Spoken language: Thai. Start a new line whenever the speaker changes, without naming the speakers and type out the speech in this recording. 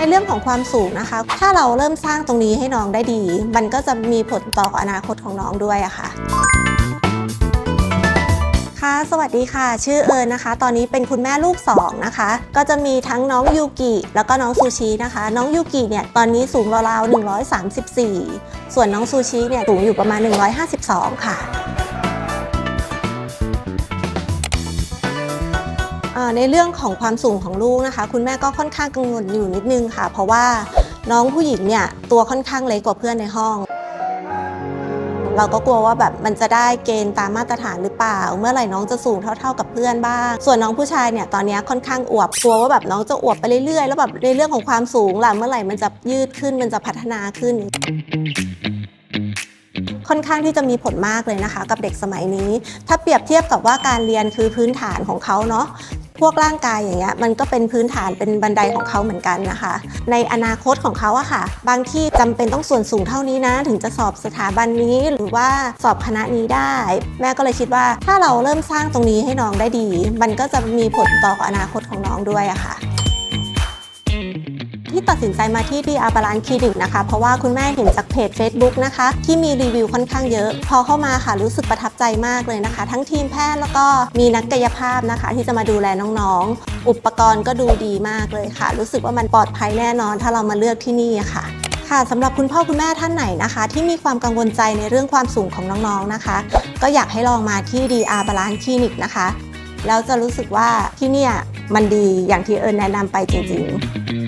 ในเรื่องของความสูงนะคะ ถ้าเราเริ่มสร้างตรงนี้ให้น้องได้ดี มันก็จะมีผลต่ออนาคตของน้องด้วยอะค่ะค่ะสวัสดีค่ะ ชื่อเอิญนะคะ ตอนนี้เป็นคุณแม่ลูก2นะคะ ก็จะมีทั้งน้องยูกิแล้วก็น้องซูชินะคะ น้องยูกิเนี่ยตอนนี้สูงราวๆ134 ส่วนน้องซูชิเนี่ยสูงอยู่ประมาณ 152 ค่ะ ในเรื่องของความสูงของลูกนะคะ คุณแม่ก็ค่อนข้างกังวลอยู่นิดนึงค่ะ เพราะว่าน้องผู้หญิงเนี่ยตัวค่อนข้างเล็กกว่าเพื่อนในห้อง เราก็กลัวว่าแบบมันจะได้เกณฑ์ตามมาตรฐานหรือเปล่า เมื่อไหร่น้องจะสูงเท่า ๆกับเพื่อนบ้าง ส่วนน้องผู้ชายเนี่ยตอนนี้ค่อนข้างอวบกลัวว่าแบบน้องจะอวบไปเรื่อยๆแล้วแบบในเรื่องของความสูงล่ะเมื่อไหร่มันจะยืดขึ้นมันจะพัฒนาขึ้นค่อนข้างที่จะมีผลมากเลยนะคะ กับเด็กสมัยนี้ ถ้าเปรียบเทียบกับว่าการเรียนคือพื้นฐานของเขาเนาะ พวกร่างกายอย่างเงี้ยมันก็เป็นพื้นฐานเป็นบันไดของเขาเหมือนกันนะคะ ในอนาคตของเขาอะค่ะ บางที่จำเป็นต้องส่วนสูงเท่านี้นะ ถึงจะสอบสถาบันนี้หรือว่าสอบคณะนี้ได้ แม่ก็เลยคิดว่าถ้าเราเริ่มสร้างตรงนี้ให้น้องได้ดี มันก็จะมีผลต่ออนาคตของน้องด้วยอะค่ะ ตัดสินใจมาที่ดีอาบาลานคลินิกนะคะ เพราะว่าคุณแม่เห็นจากเพจ Facebook นะคะ ที่มีรีวิวค่อนข้างเยอะ พอเข้ามาค่ะรู้สึกประทับใจมากเลยนะคะ ทั้งทีมแพทย์แล้วก็มีนักกายภาพนะคะ ที่จะมาดูแลน้องๆ อุปกรณ์ก็ดูดีมากเลยค่ะ รู้สึกว่ามันปลอดภัยแน่นอน ถ้าเรามาเลือกที่นี่ค่ะค่ะสำหรับคุณพ่อคุณแม่ท่านไหนนะคะ ที่มีความกังวลใจในเรื่องความสูงของน้องๆนะคะ ก็อยากให้ลองมาที่ DR Balance Clinic นะคะแล้วจะรู้สึกว่าที่เนี่ยมันดีอย่างที่เอิญแนะนำไปจริงๆ